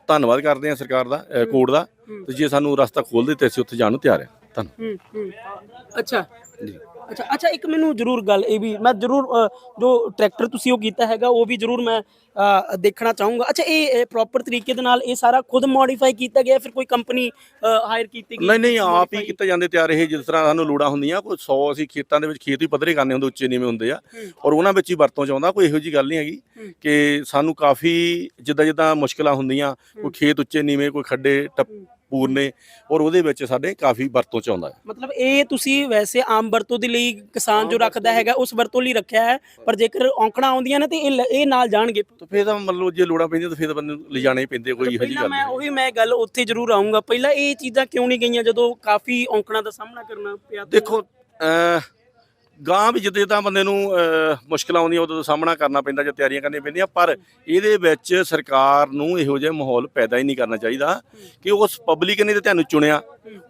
ਧੰਨਵਾਦ ਕਰਦੇ ਹਾਂ ਸਰਕਾਰ ਦਾ ਕੋਰਟ ਦਾ ਤੇ ਜੇ ਸਾਨੂੰ ਰਸਤਾ ਖੋਲ ਦਿੱਤੇ ਅਸੀਂ ਉੱਥੇ ਜਾਣ ਨੂੰ ਤਿਆਰ ਹਾਂ। ਧੰਨਵਾਦ ਅੱਛਾ। ਜੀ। ਅੱਛਾ ਅੱਛਾ ਇੱਕ ਮੈਨੂੰ ਜ਼ਰੂਰ ਗੱਲ ਇਹ ਵੀ ਮੈਂ ਜ਼ਰੂਰ ਅ, ਜੋ ਟਰੈਕਟਰ ਤੁਸੀਂ ਉਹ ਕੀਤਾ ਹੈਗਾ ਉਹ ਵੀ ਜ਼ਰੂਰ ਮੈਂ ਅ, ਦੇਖਣਾ ਚਾਹੂੰਗਾ। ਅੱਛਾ ਇਹ ਪ੍ਰੋਪਰ ਤਰੀਕੇ ਦੇ ਨਾਲ ਇਹ ਸਾਰਾ ਖੁਦ ਮੋਡੀਫਾਈ ਕੀਤਾ ਗਿਆ ਫਿਰ ਕੋਈ ਕੰਪਨੀ ਹਾਇਰ ਕੀਤੀ ਗਈ? ਨਹੀਂ ਨਹੀਂ ਆਪ ਹੀ ਕੀਤੇ ਜਾਂਦੇ ਤਿਆਰ ਇਹ ਜਿਸ ਤਰ੍ਹਾਂ ਸਾਨੂੰ ਲੋੜਾਂ ਹੁੰਦੀਆਂ ਕੋਈ 100 ਅਸੀਂ ਖੇਤਾਂ ਦੇ ਵਿੱਚ ਖੇਤ ਵੀ ਪੱਧਰੇ ਕਰਨੇ ਹੁੰਦੇ ਉੱਚੇ ਨੀਵੇਂ ਹੁੰਦੇ ਆ ਔਰ ਉਹਨਾਂ ਵਿੱਚ ਹੀ ਵਰਤੋਂ ਚ ਆਉਂਦਾ ਕੋਈ ਇਹੋ ਜੀ ਗੱਲ ਨਹੀਂ ਹੈਗੀ ਕਿ ਸਾਨੂੰ ਕਾਫੀ ਜਿੱਦਾਂ ਜਿੱਦਾਂ ਮੁਸ਼ਕਲਾਂ ਹੁੰਦੀਆਂ ਕੋਈ ਖੇਤ ਉੱਚੇ ਨੀਵੇਂ ਕੋਈ ਖੱਡੇ ਟੱਪ ਪੂਰਨੇ ਔਰ ਉਹਦੇ ਵਿੱਚ ਸਾਡੇ ਕਾਫੀ ਵਰਤੋਂ ਚ ਆਉਂਦਾ ਹੈ। ਮਤਲਬ ਇਹ ਤੁਸੀਂ ਵੈਸੇ ਆਮ ਵਰਤੋਂ ਦੇ ਲਈ ਕਿਸਾਨ ਜੋ ਰੱਖਦਾ ਹੈਗਾ ਉਸ ਵਰਤੋਂ ਲਈ ਰੱਖਿਆ ਹੈ ਪਰ ਜੇਕਰ ਔਂਕੜਾਂ ਆਉਂਦੀਆਂ ਨੇ ਤੇ ਇਹ ਲ- ਇਹ ਨਾਲ ਜਾਣਗੇ। ਤਾਂ ਫਿਰ ਤਾਂ ਮੰਨ ਲਓ ਜੇ ਲੋੜਾਂ ਪੈਂਦੀਆਂ ਤਾਂ ਫਿਰ ਤਾਂ ਬੰਦੇ ਨੂੰ ਲਿਜਾਣੇ ਹੀ ਪੈਂਦੇ ਕੋਈ ਇਹੋ ਜੀ ਪਹਿਲਾਂ ਗੱਲ ਮੈਂ ਨਹੀਂ। ਉਹੀ ਮੈਂ ਗੱਲ ਉੱਥੇ ਜ਼ਰੂਰ ਆਉਂਗਾ ਪਹਿਲਾਂ ਇਹ ਚੀਜ਼ਾਂ ਕਿਉਂ ਨਹੀਂ ਗਈਆਂ ਜਦੋਂ ਕਾਫੀ ਔਂਕੜਾਂ ਦਾ ਸਾਹਮਣਾ ਕਰਨਾ ਪਿਆ ਦੇਖੋ ਅ ਗਾਂ ਵੀ ਜਿੱਦਾਂ ਜਿੱਦਾਂ ਬੰਦੇ ਨੂੰ ਅ, ਮੁਸ਼ਕਲਾਂ ਆਉਂਦੀਆਂ ਉਦੋਂ ਤਾਂ ਸਾਹਮਣਾ ਕਰਨਾ ਪੈਂਦਾ ਜਾਂ ਤਿਆਰੀਆਂ ਕਰਨੀਆਂ ਪੈਂਦੀਆਂ ਪਰ ਇਹਦੇ ਵਿੱਚ ਸਰਕਾਰ ਨੂੰ ਇਹੋ ਜਿਹਾ ਮਾਹੌਲ ਪੈਦਾ ਹੀ ਨਹੀਂ ਕਰਨਾ ਚਾਹੀਦਾ ਕਿ ਉਸ ਪਬਲਿਕ ਨੇ ਤੇ ਤੁਹਾਨੂੰ ਚੁਣਿਆ।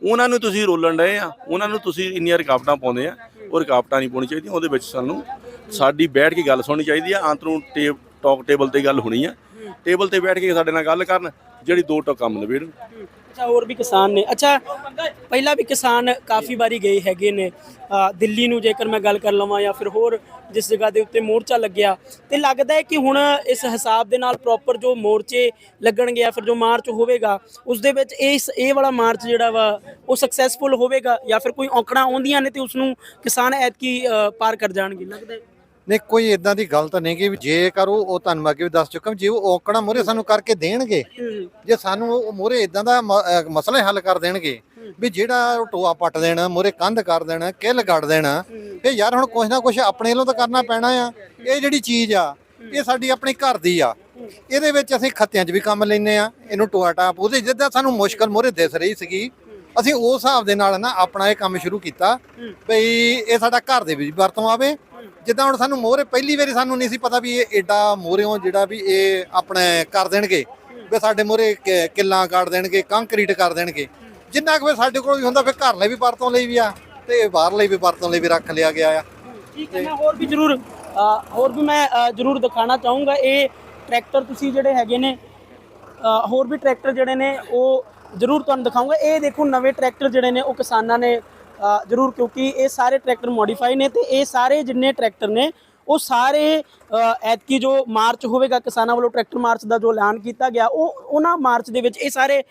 ਉਹਨਾਂ ਨੂੰ ਤੁਸੀਂ ਰੋਲਣ ਡਏ ਆ ਉਹਨਾਂ ਨੂੰ ਤੁਸੀਂ ਇੰਨੀਆਂ ਰੁਕਾਵਟਾਂ ਪਾਉਂਦੇ ਆ ਉਹ ਰੁਕਾਵਟਾਂ ਨਹੀਂ ਪਾਉਣੀ ਚਾਹੀਦੀਆਂ ਉਹਦੇ ਵਿੱਚ ਸਾਨੂੰ ਸਾਡੀ ਬੈਠ ਕੇ ਗੱਲ ਸੁਣਨੀ ਚਾਹੀਦੀ ਆ। ਆਂਤਰੂ ਟੇ ਟਾਕ ਟੇਬਲ ਤੇ ਗੱਲ ਹੋਣੀ ਆ। ਟੇਬਲ ਤੇ ਬੈਠ ਕੇ ਸਾਡੇ ਨਾਲ ਗੱਲ ਕਰਨ ਜਿਹੜੀ ਦੋ ਟੋਕ ਕੰਮ ਨਿਬੇੜਨ ਅੱਛਾ, ਹੋਰ ਵੀ ਕਿਸਾਨ ਨੇ। ਅੱਛਾ, ਪਹਿਲਾਂ ਵੀ ਕਿਸਾਨ ਕਾਫੀ ਵਾਰੀ ਗਏ ਹੈਗੇ ਨੇ। ਦਿੱਲੀ ਨੂੰ ਜੇਕਰ ਮੈਂ ਗੱਲ ਕਰ ਲਵਾਂ ਜਾਂ ਫਿਰ ਹੋਰ ਜਿਸ ਜਗ੍ਹਾ ਦੇ ਉੱਤੇ ਮੋਰਚਾ ਲੱਗਿਆ, ਤੇ ਲੱਗਦਾ ਹੈ ਕਿ ਹੁਣ ਇਸ ਹਿਸਾਬ ਦੇ ਨਾਲ ਪ੍ਰੋਪਰ ਜੋ ਮੋਰਚੇ ਲੱਗਣਗੇ ਜਾਂ ਫਿਰ ਜੋ ਮਾਰਚ ਹੋਵੇਗਾ, ਉਸ ਦੇ ਵਿੱਚ ਇਸ ਇਹ ਵਾਲਾ ਮਾਰਚ ਜਿਹੜਾ ਵਾ, ਉਹ ਸਕਸੈਸਫੁਲ ਹੋਵੇਗਾ ਜਾਂ ਫਿਰ ਕੋਈ ਔਕੜਾਂ ਆਉਂਦੀਆਂ ਨੇ ਤੇ ਉਸ ਨੂੰ ਕਿਸਾਨ ਐਤਕੀ ਪਾਰ ਕਰ ਜਾਣਗੇ। ਲੱਗਦਾ ਨਹੀਂ ਕੋਈ ਇਦਾਂ ਦੀ ਗੱਲ ਤਾਂ ਨਹੀਂ ਕਿ ਵੀ ਜੇਕਰ ਉਹ ਉਹ ਤੁਹਾਨੂੰ ਮੈਂ ਅੱਗੇ ਵੀ ਦੱਸ ਚੁੱਕਾ ਜੇ ਉਹ ਔਕਣਾ ਮੋਰੇ ਸਾਨੂੰ ਕਰਕੇ ਦੇਣਗੇ ਜੇ ਸਾਨੂੰ ਉਹ ਮੋਰੇ ਇਦਾਂ ਦਾ ਮਸਲਾ ਹੱਲ ਕਰ ਦੇਣਗੇ ਵੀ ਜਿਹੜਾ ਉਹ ਟੋਆ ਪੱਟ ਦੇਣਾ ਮੋਰੇ ਕੰਧ ਕਰ ਦੇਣਾ ਕਿੱਲ ਕੱਢ ਦੇਣਾ ਫੇ ਯਾਰ ਹੁਣ ਕੁਛ ਨਾ ਕੁਛ ਆਪਣੇ ਵੱਲੋਂ ਤਾਂ ਕਰਨਾ ਪੈਣਾ ਆ। ਇਹ ਜਿਹੜੀ ਚੀਜ਼ ਆ ਇਹ ਸਾਡੀ ਆਪਣੀ ਘਰ ਦੀ ਆ। ਇਹਦੇ ਵਿੱਚ ਅਸੀਂ ਖੱਤਿਆਂ 'ਚ ਵੀ ਕੰਮ ਲੈਨੇ ਆ ਇਹਨੂੰ ਟੋਆ ਟਾਪ ਉਹਦੇ ਜਿੱਦਾਂ ਸਾਨੂੰ ਮੁਸ਼ਕਲ ਮੋਰੇ ਦਿਸ ਰਹੀ ਸੀਗੀ ਅਸੀਂ ਉਸ ਹਿਸਾਬ ਦੇ ਨਾਲ ਨਾ ਆਪਣਾ ਇਹ ਕੰਮ ਸ਼ੁਰੂ ਕੀਤਾ ਬਈ ਇਹ ਸਾਡਾ ਘਰ ਦੇ ਵਿੱਚ ਵਰਤੋਂ ਆਵੇ ਜਿੱਦਾਂ ਹੁਣ ਸਾਨੂੰ ਮੋਹਰੇ ਪਹਿਲੀ ਵਾਰੀ ਸਾਨੂੰ ਨਹੀਂ ਸੀ ਪਤਾ ਵੀ ਇਹ ਏਡਾ ਮੋਹਰਿਓਂ ਜਿਹੜਾ ਵੀ ਇਹ ਆਪਣੇ ਕਰ ਦੇਣਗੇ, ਵੀ ਸਾਡੇ ਮੋਹਰੇ ਕਿੱਲਾਂ ਕੱਢ ਦੇਣਗੇ, ਕੰਕਰੀਟ ਕਰ ਦੇਣਗੇ। ਜਿੰਨਾ ਕੁ ਸਾਡੇ ਕੋਲ ਵੀ ਹੁੰਦਾ, ਫਿਰ ਘਰ ਲਈ ਵੀ ਵਰਤੋਂ ਲਈ ਵੀ ਆ ਤੇ ਬਾਹਰ ਲਈ ਵੀ ਵਰਤੋਂ ਲਈ ਵੀ ਰੱਖ ਲਿਆ ਗਿਆ ਆ। ਠੀਕ ਹੈ ਮੈਂ ਹੋਰ ਵੀ ਜ਼ਰੂਰ ਹੋਰ ਵੀ ਮੈਂ ਜ਼ਰੂਰ ਦਿਖਾਣਾ ਚਾਹੂੰਗਾ। ਇਹ ਟਰੈਕਟਰ ਤੁਸੀਂ ਜਿਹੜੇ ਹੈਗੇ ਨੇ ਹੋਰ ਵੀ ਟਰੈਕਟਰ ਜਿਹੜੇ ਨੇ, ਉਹ ਜ਼ਰੂਰ ਤੁਹਾਨੂੰ ਦਿਖਾਉਂਗਾ ਇਹ ਦੇਖੋ ਨਵੇਂ ਟਰੈਕਟਰ ਜਿਹੜੇ ਨੇ, ਉਹ ਕਿਸਾਨਾਂ ਨੇ ਜ਼ਰੂਰ, ਕਿਉਂਕਿ ਇਹ ਸਾਰੇ ਟਰੈਕਟਰ ਮੋਡੀਫਾਈ ਨੇ ਤੇ ਇਹ ਸਾਰੇ ਜਿੰਨੇ ਟਰੈਕਟਰ ਨੇ, ਉਹ ਸਾਰੇ ਐਤਕੀ ਜੋ ਮਾਰਚ ਹੋਵੇਗਾ, ਕਿਸਾਨਾਂ ਵੱਲੋਂ ਟਰੈਕਟਰ ਮਾਰਚ ਦਾ ਜੋ ਐਲਾਨ ਕੀਤਾ ਗਿਆ, ਉਹ ਉਹਨਾਂ ਮਾਰਚ ਦੇ ਵਿੱਚ ਇਹ ਸਾਰੇ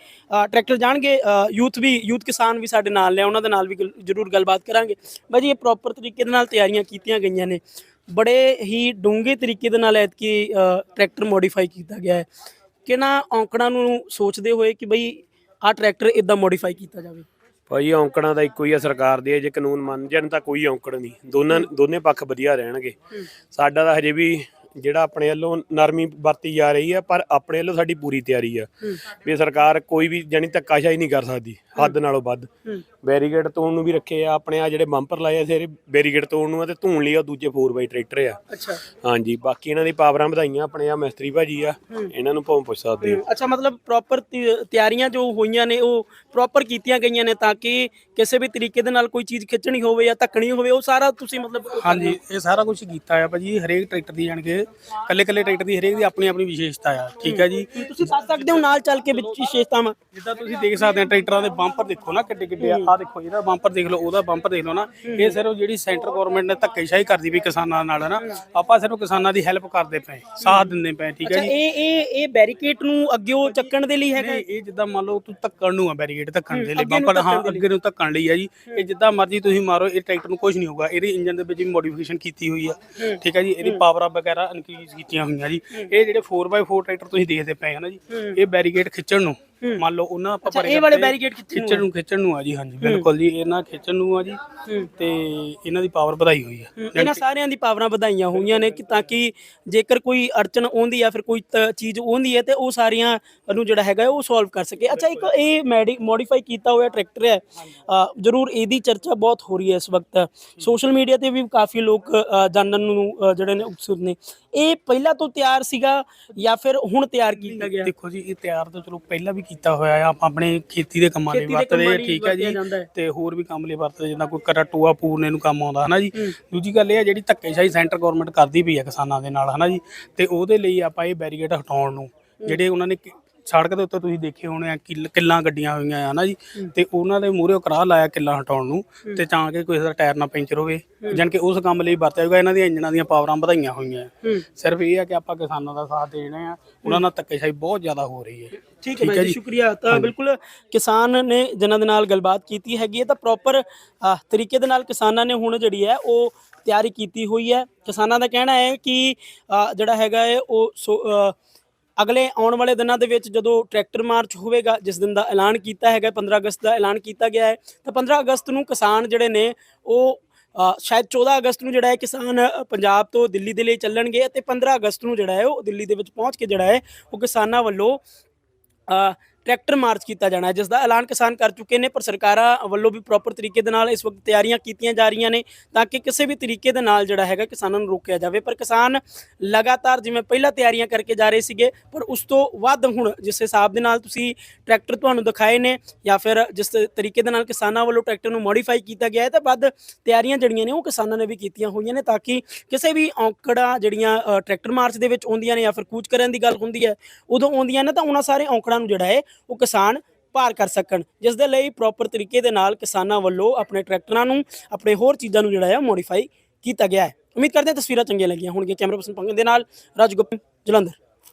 ਟਰੈਕਟਰ ਜਾਣਗੇ ਯੂਥ ਵੀ, ਯੂਥ ਕਿਸਾਨ ਵੀ ਸਾਡੇ ਨਾਲ ਨੇ, ਉਹਨਾਂ ਦੇ ਨਾਲ ਵੀ ਗੱਲ- ਜ਼ਰੂਰ ਗੱਲਬਾਤ ਕਰਾਂਗੇ। ਬਾਈ ਜੀ, ਇਹ ਪ੍ਰੋਪਰ ਤਰੀਕੇ ਦੇ ਨਾਲ ਤਿਆਰੀਆਂ ਕੀਤੀਆਂ ਗਈਆਂ ਨੇ। ਬੜੇ ਹੀ ਡੂੰਘੇ ਤਰੀਕੇ ਦੇ ਨਾਲ ਐਤਕੀ ਟਰੈਕਟਰ ਮੋਡੀਫਾਈ ਕੀਤਾ ਗਿਆ ਹੈ। ਕਿਹਨਾਂ ਔਂਕੜਾਂ ਨੂੰ ਸੋਚਦੇ ਹੋਏ ਕਿ ਬਈ ਆਹ ਟਰੈਕਟਰ ਇਦਾਂ ਮੋਡੀਫਾਈ ਕੀਤਾ ਜਾਵੇ? ਭਾਈ ਔਂਕੜਾਂ ਦਾ ਇੱਕੋ ਹੀ ਆ ਸਰਕਾਰ ਦੇ ਜੇ ਕਾਨੂੰਨ ਮੰਨ ਜਾਣ ਤਾਂ ਕੋਈ ਔਂਕੜ ਨਹੀਂ। ਦੋਨਾਂ ਦੋਨੇ ਪੱਖ ਵਧੀਆ ਰਹਿਣਗੇ। ਸਾਡਾ ਤਾਂ ਹਜੇ ਵੀ ਜਿਹੜਾ ਆਪਣੇ ਵੱਲੋਂ ਨਰਮੀ ਵਰਤੀ ਜਾ ਰਹੀ ਆ ਪਰ ਆਪਣੇ ਵੱਲੋਂ ਸਾਡੀ ਪੂਰੀ ਤਿਆਰੀ ਆ। ਵੀ ਸਰਕਾਰ ਕੋਈ ਵੀ ਜਾਨੀ ਧੱਕਾਸ਼ਾਹੀ ਨਹੀਂ ਕਰ ਸਕਦੀ ਹੱਦ ਨਾਲੋਂ ਵੱਧ। ਬੈਰੀਗੇਡ ਤੋੜਨ ਨੂੰ ਵੀ ਰੱਖੇ ਆ ਆਪਣੇ ਆ ਜਿਹੜੇ ਬੰਪਰ ਲਾਏ ਆ ਸਾਰੇ ਬੈਰੀਗੇਡ ਤੋੜਨ ਨੂੰ ਆ ਤੇ ਧੂਣ ਲਈ ਆ ਦੂਜੇ 4x ਟਰੈਕਟਰ ਆ। ਅੱਛਾ। ਹਾਂਜੀ ਬਾਕੀ ਇਹਨਾਂ ਦੀ ਪਾਵਰਾਂ ਵਧਾਈਆਂ ਆਪਣੇ ਆ ਮਿਸਤਰੀ ਭਾਜੀ ਆ ਇਹਨਾਂ ਨੂੰ ਭਾਵੇਂ ਪੁੱਛ ਸਕਦੇ ਆ। ਅੱਛਾ ਮਤਲਬ ਪ੍ਰੋਪਰ ਤਿਆਰੀਆਂ ਜੋ ਹੋਈਆਂ ਨੇ ਉਹ ਪ੍ਰੋਪਰ ਕੀਤੀਆਂ ਗਈਆਂ ਨੇ ਤਾਂ ਕਿ ਕਿਸੇ ਵੀ ਤਰੀਕੇ ਦੇ ਨਾਲ ਕੋਈ ਚੀਜ਼ ਖਿੱਚਣੀ ਹੋਵੇ ਜਾਂ ਧੱਕਣੀ ਹੋਵੇ ਉਹ ਸਾਰਾ ਤੁਸੀਂ ਮਤਲਬ ਹਾਂਜੀ ਇਹ ਸਾਰਾ ਕੁਝ ਕੀਤਾ ਆ ਭਾਜੀ ਹਰੇਕ ਟਰੈਕਟਰ ਦੀ ਜਾਣ ਕੇ ਕੱਲੇ ਕੱਲੇ ਟਰੈਕਟਰ ਦੀ ਹਰੇਕ ਦੀ ਆਪਣੀ ਆਪਣੀ ਵਿਸ਼ੇਸ਼ਤਾ ਆ ਠੀਕ ਹੈ ਜੀ? ਤੁਸੀਂ ਦੱਸ ਸਕਦੇ ਹੋ ਨਾਲ ਚੱਲ ਕੇ ਵਿੱਚ ਵਿਸ਼ੇਸ਼ਤਾਵਾਂ? ਜਿੱਦਾਂ ਤੁਸੀਂ ਦੇਖ ਸਕਦੇ ਆ ਟਰੈਕਟਰਾਂ ਦੇ ਬੰਪਰ ਦੇਖੋ ਨਾ ਕਿੱਡੇ ਕਿੱਡੇ ਆ ਆਹ ਦੇਖੋ ਇਹਦਾ ਬੰਪਰ ਦੇਖ ਲਓ ਉਹਦਾ ਬੰਪਰ ਦੇਖ ਲਓ ਨਾ ਇਹ ਸਿਰਫ ਜਿਹੜੀ ਸੈਂਟਰ ਗਵਰਨਮੈਂਟ ਨੇ ਧੱਕੇਸ਼ਾਹੀ ਕਰਦੀ ਵੀ ਕਿਸਾਨਾਂ ਨਾਲ ਹੈ ਨਾ ਆਪਾਂ ਸਿਰਫ ਕਿਸਾਨਾਂ ਦੀ ਹੈਲਪ ਕਰਦੇ ਪਏ ਸਾਥ ਦਿੰਦੇ ਪਏ ਠੀਕ ਹੈ ਜੀ? ਇਹ ਇਹ ਇਹ ਬੈਰੀਕੇਡ ਨੂੰ ਅੱਗਿਓ ਚੱਕਣ ਦੇ ਲਈ ਹੈਗਾ? ਇਹ ਜਿੱਦਾਂ ਮੰਨ ਲਓ ਤੂੰ ਧੱਕਣ ਨੂੰ ਆ ਬੈਰੀਗੇਡ ਧੱਕਣ ਦੇ ਲਈ ਅੱਗੇ ਬੰਪਰ ਹਾਂ। ਅੱਗੇ ਨੂੰ ਧੱਕਣ ਲਈ ਆ ਜੀ। ਇਹ ਜਿੱਦਾਂ ਮਰਜ਼ੀ ਤੁਸੀਂ ਮਾਰੋ ਇਹ ਟਰੈਕਟਰ ਨੂੰ ਕੁਝ ਨਹੀਂ ਹੋਊਗਾ ਇਹਦੇ ਇੰਜਨ ਦੇ ਵਿੱਚ ਵੀ ਮੋਡੀਫਿਕੇਸ਼ਨ ਕੀਤੀ ਹੋਈ ਆ ਠੀਕ ਹੈ ਜੀ? ਇਹਦੀ ਪਾਵਰ ਅਪ ਵਗੈਰਾ ਇਨਕਰੀਜ਼ ਕੀਤੀਆਂ ਹੋਈਆਂ ਜੀ ਇਹ ਜਿਹੜੇ 4x4 ਟਰੈਕਟਰ ਤੁਸੀਂ ਦੇਖਦੇ ਪਏ ਹੋ ਨਾ ਜੀ ਇਹ ਬੈਰੀਗੇਡ ਖਿੱਚਣ ਨੂੰ। ਮੰਨ ਲਓ ਉਹਨਾਂ ਆਪਾਂ ਅੱਛਾ ਇਹ ਵਾਲੇ ਕਰਤੇ, ਬੈਰੀਕੇਡ ਖਿੱਚਣ ਖਿੱਚਣ ਨੂੰ ਖਿੱਚਣ ਨੂੰ ਆ ਜੀ ਹਾਂਜੀ। ਬਿਲਕੁਲ ਜੀ ਇਹਨਾਂ ਖਿੱਚਣ ਨੂੰ ਆ ਜੀ ਹੂੰ। ਤੇ ਇਹਨਾਂ ਦੀ ਪਾਵਰ ਵਧਾਈ ਹੋਈ ਆ। ਹਮ, ਇਹਨਾਂ ਸਾਰਿਆਂ ਦੀ ਪਾਵਰਾਂ ਵਧਾਈਆਂ ਹੋਈਆਂ ਨੇ ਕਿ ਤਾਂ ਕਿ ਜੇਕਰ ਕੋਈ ਅੜਚਨ ਆਉਂਦੀ ਆ ਫਿਰ ਕੋਈ ਤ- ਚੀਜ਼ ਆਉਂਦੀ ਹੈ ਤੇ ਉਹ ਸਾਰੀਆਂ ਨੂੰ ਜਿਹੜਾ ਹੈਗਾ ਉਹ ਸੋਲਵ ਕਰ ਸਕੇ। ਅੱਛਾ ਇੱਕ ਇਹ ਮੋਡੀਫਾਈ ਕੀਤਾ ਹੋਇਆ ਟਰੈਕਟਰ ਹੈ। ਅ, ਜ਼ਰੂਰ ਇਹਦੀ ਚਰਚਾ ਬਹੁਤ ਹੋ ਰਹੀ ਹੈ ਇਸ ਵਕਤ। ਸੋਸ਼ਲ ਮੀਡੀਆ ਤੇ ਵੀ ਕਾਫੀ ਲੋਕ ਅ, ਜਾਣਨ ਨੂੰ ਅ, ਜਿਹੜੇ ਨੇ ਉਤਸੁਕ ਨੇ। ਇਹ ਪਹਿਲਾਂ ਤੋਂ ਤਿਆਰ ਸੀਗਾ ਜਾਂ ਫਿਰ ਹੁਣ ਤਿਆਰ ਕੀਤਾ ਗਿਆ? ਦੇਖੋ ਜੀ ਇਹ ਤਿਆਰ ਤਾਂ ਚਲੋ ਪਹਿਲਾਂ ਵੀ ਕੀਤਾ ਹੋਇਆ ਆ ਆਪਾਂ ਆਪਣੇ ਖੇਤੀ ਦੇ ਕੰਮਾਂ ਲਈ ਖੇਤੀ ਦੇ ਕੰਮਾਂ ਵਰਤਦੇ ਲਈ ਠੀਕ ਹੈ ਵਰਤਿਆ ਜੀ। ਜਾਂਦਾ ਹੈ। ਤੇ ਹੋਰ ਵੀ ਕੰਮ ਲਈ ਵਰਤਦੇ ਜਿੱਦਾਂ ਕੋਈ ਕਰਾ ਟੂਆ ਪੂਰਨੇ ਨੂੰ ਕੰਮ ਆਉਂਦਾ ਹਨਾ ਜੀ। ਦੂਜੀ ਗੱਲ ਇਹ ਆ ਜਿਹੜੀ ਧੱਕੇਸ਼ਾਹੀ ਸੈਂਟਰ ਗਵਰਨਮੈਂਟ ਕਰਦੀ ਪਈ ਆ ਕਿਸਾਨਾਂ ਦੇ ਨਾਲ ਹਨਾ ਜੀ। ਤੇ ਉਹਦੇ ਲਈ ਆਪਾਂ ਇਹ ਬੈਰੀਕੇਡ ਹਟਾਉਣ ਨੂੰ ਜਿਹੜੇ ਉਹਨਾਂ ਨੇ ਕਿ- ਸੜਕ ਦੇ ਉੱਤੇ ਤੁਸੀਂ ਦੇਖੇ ਹੋਣੇ ਆ ਕਿੱਲ- ਕਿੱਲਾਂ ਗੱਡੀਆਂ ਹੋਈਆਂ ਆ ਹਨਾ ਜੀ? ਤੇ ਉਹਨਾਂ ਦੇ ਮੂਹਰੇ ਕਰਾ ਲਾਇਆ ਕਿੱਲਾਂ ਹਟਾਉਣ ਨੂੰ ਤੇ ਤਾਂ ਕਿ ਕੋਈ ਦਾ ਟਾਇਰ ਨਾ ਪੈਂਚਰ ਹੋਵੇ। ਜਾਣੀ ਕਿ ਉਸ ਕੰਮ ਲਈ ਵਰਤਿਆ ਜਾਊਗਾ ਇਹਨਾਂ ਦੀਆਂ ਇੰਜਨਾਂ ਦੀਆਂ ਪਾਵਰਾਂ ਵਧਾਈਆਂ ਹੋਈਆਂ ਆ। ਹੂੰ। ਸਿਰਫ ਇਹ ਆ ਕਿ ਆਪਾਂ ਕਿਸਾਨਾਂ ਦਾ ਸਾਥ ਦੇਣਾ ਆ। ਉਹਨਾਂ ਨਾਲ ਧੱਕੇਸ਼ਾਹੀ ਬਹੁਤ ਜ਼ਿਆਦਾ ਹੋ ਰਹੀ ਹੈ। ਠੀਕ ਹੈ ਜੀ ਸ਼ੁਕਰੀਆ। ਤਾਂ ਬਿਲਕੁਲ ਕਿਸਾਨ ਨੇ ਜਿਨ੍ਹਾਂ ਦੇ ਨਾਲ ਗੱਲਬਾਤ ਕੀਤੀ ਹੈਗੀ ਹੈ ਤਾਂ ਪ੍ਰੋਪਰ ਤਰੀਕੇ ਦੇ ਨਾਲ ਕਿਸਾਨਾਂ ਨੇ ਹੁਣ ਜਿਹੜੀ ਹੈ ਉਹ ਤਿਆਰੀ ਕੀਤੀ ਹੋਈ ਹੈ। ਕਿਸਾਨਾਂ ਦਾ ਕਹਿਣਾ ਹੈ ਕਿ ਜਿਹੜਾ ਹੈਗਾ ਹੈ ਉਹ ਸੋ- ਅਗਲੇ ਆਉਣ ਵਾਲੇ ਦਿਨਾਂ ਦੇ ਵਿੱਚ ਜਦੋਂ ਟਰੈਕਟਰ ਮਾਰਚ ਹੋਵੇਗਾ, ਜਿਸ ਦਿਨ ਦਾ ਐਲਾਨ ਕੀਤਾ ਹੈਗਾ 15 ਅਗਸਤ ਦਾ ਐਲਾਨ ਕੀਤਾ ਗਿਆ ਹੈ, ਤਾਂ 15 ਅਗਸਤ ਨੂੰ ਕਿਸਾਨ ਜਿਹੜੇ ਨੇ, ਉਹ ਸ਼ਾਇਦ 14 ਅਗਸਤ ਨੂੰ ਜਿਹੜਾ ਹੈ ਕਿਸਾਨ ਪੰਜਾਬ ਤੋਂ ਦਿੱਲੀ ਦੇ ਲਈ ਚੱਲਣਗੇ ਅਤੇ 15 ਅਗਸਤ ਨੂੰ ਜਿਹੜਾ ਹੈ ਉਹ ਦਿੱਲੀ ਦੇ ਵਿੱਚ ਪਹੁੰਚ ਕੇ ਜਿਹੜਾ ਹੈ, ਉਹ ਕਿਸਾਨਾਂ ਵੱਲੋਂ ਟਰੈਕਟਰ ਮਾਰਚ ਕੀਤਾ ਜਾਣਾ ਹੈ ਜਿਸ ਦਾ ਐਲਾਨ ਕਿਸਾਨ ਕਰ ਚੁੱਕੇ ਨੇ, ਪਰ ਸਰਕਾਰਾਂ ਵੱਲੋਂ ਵੀ ਪ੍ਰੋਪਰ ਤਰੀਕੇ ਦੇ ਨਾਲ ਇਸ ਵਕਤ ਤਿਆਰੀਆਂ ਕੀਤੀਆਂ ਜਾ ਰਹੀਆਂ ਨੇ ਤਾਂ ਕਿ ਕਿਸੇ ਵੀ ਤਰੀਕੇ ਦੇ ਨਾਲ ਜਿਹੜਾ ਹੈਗਾ ਕਿਸਾਨਾਂ ਨੂੰ ਰੋਕਿਆ ਜਾਵੇ। ਪਰ ਕਿਸਾਨ ਲਗਾਤਾਰ ਜਿਵੇਂ ਪਹਿਲਾਂ ਤਿਆਰੀਆਂ ਕਰਕੇ ਜਾ ਰਹੇ ਸੀਗੇ, ਪਰ ਉਸ ਤੋਂ ਵੱਧ ਹੁਣ ਜਿਸ ਹਿਸਾਬ ਦੇ ਨਾਲ ਤੁਸੀਂ ਟਰੈਕਟਰ ਤੁਹਾਨੂੰ ਦਿਖਾਏ ਨੇ ਜਾਂ ਫਿਰ ਜਿਸ ਤਰੀਕੇ ਦੇ ਨਾਲ ਕਿਸਾਨਾਂ ਵੱਲੋਂ ਟਰੈਕਟਰ ਨੂੰ ਮੋਡੀਫਾਈ ਕੀਤਾ ਗਿਆ ਹੈ, ਤਾਂ ਵੱਧ ਤਿਆਰੀਆਂ ਜਿਹੜੀਆਂ ਨੇ ਉਹ ਕਿਸਾਨਾਂ ਨੇ ਵੀ ਕੀਤੀਆਂ ਹੋਈਆਂ ਨੇ ਤਾਂ ਕਿ ਕਿਸੇ ਵੀ ਔਂਕੜਾਂ ਜਿਹੜੀਆਂ ਟਰੈਕਟਰ ਮਾਰਚ ਦੇ ਵਿੱਚ ਆਉਂਦੀਆਂ ਨੇ ਜਾਂ ਫਿਰ ਕੂਚ ਕਰਨ ਦੀ ਗੱਲ ਹੁੰਦੀ ਹੈ, ਉਦੋਂ ਆਉਂਦੀਆਂ ਨੇ ਤਾਂ ਉਹਨਾਂ ਸਾਰੇ ਔਂਕੜਾਂ ਨੂੰ ਜਿਹੜਾ ਹੈ ਉਹ ਕਿਸਾਨ ਪਾਰ ਕਰ ਸਕਣ ਜਿਸ ਦੇ ਲਈ ਪ੍ਰੋਪਰ ਤਰੀਕੇ ਦੇ ਨਾਲ ਕਿਸਾਨਾਂ ਵੱਲੋਂ ਆਪਣੇ ਟਰੈਕਟਰਾਂ ਨੂੰ, ਆਪਣੇ ਹੋਰ ਚੀਜ਼ਾਂ ਨੂੰ ਜਿਹੜਾ ਹੈ ਮੋਡੀਫਾਈ ਕੀਤਾ ਗਿਆ ਹੈ। ਉਮੀਦ ਕਰਦੇ ਹਾਂ ਤਸਵੀਰਾਂ ਚੰਗੀਆਂ ਲੱਗੀਆਂ ਹੋਣਗੀਆਂ। ਕੈਮਰਾ ਪਰਸਨ ਪੰਗਨ ਦੇ ਨਾਲ ਰਾਜ ਗੁਪਤ ਜਲੰਧਰ।